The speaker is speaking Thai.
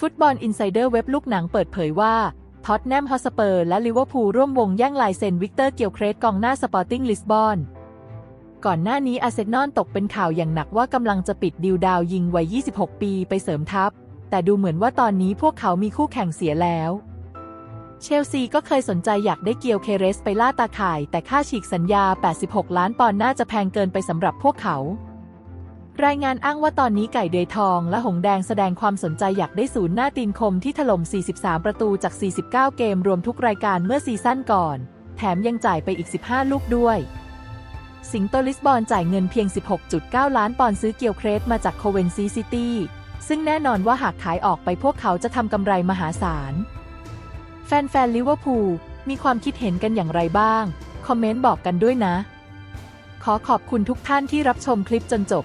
ฟุตบอลอินไซเดอร์เว็บลูกหนังเปิดเผยว่าท็อตแนมฮอสเปอร์และลิเวอร์พูลร่วมวงแย่งลายเซ็นวิกเตอร์เกียวเครสกองหน้าสปอร์ติ้งลิสบอนก่อนหน้านี้อาร์เซนอลตกเป็นข่าวอย่างหนักว่ากำลังจะปิดดิวดาวยิงวัย 26 ปีไปเสริมทัพ แต่ดูเหมือนว่าตอนนี้พวกเขามีคู่แข่งเสียแล้ว เชลซีก็เคยสนใจอยากได้เกียวเคเรสไปล่าตาข่าย แต่ค่าฉีกสัญญา 86 ล้านปอนด์น่าจะแพงเกินไปสำหรับพวกเขา รายงานอ้างว่าตอนนี้ไก่เดยทองและหงแดงแสดงความสนใจอยากได้ศูนย์หน้าตีนคมที่ถล่ม 43 ประตูจาก 49 เกมรวมทุกรายการเมื่อซีซั่นก่อน แถมยังจ่ายไปอีก 15 ลูกด้วย สิงโตลิสบอนจ่ายเงินเพียง 16.9 ล้านปอนด์ซื้อเกียวเครสมาจากโคเวนซีซิตี้ ซึ่งแน่นอนว่าหากขายออกไปพวกเขาจะทำกำไรมหาศาล แฟนๆลิเวอร์พูลมีความคิดเห็นกันอย่างไรบ้าง คอมเมนต์บอกกันด้วยนะ ขอขอบคุณทุกท่านที่รับชมคลิปจนจบ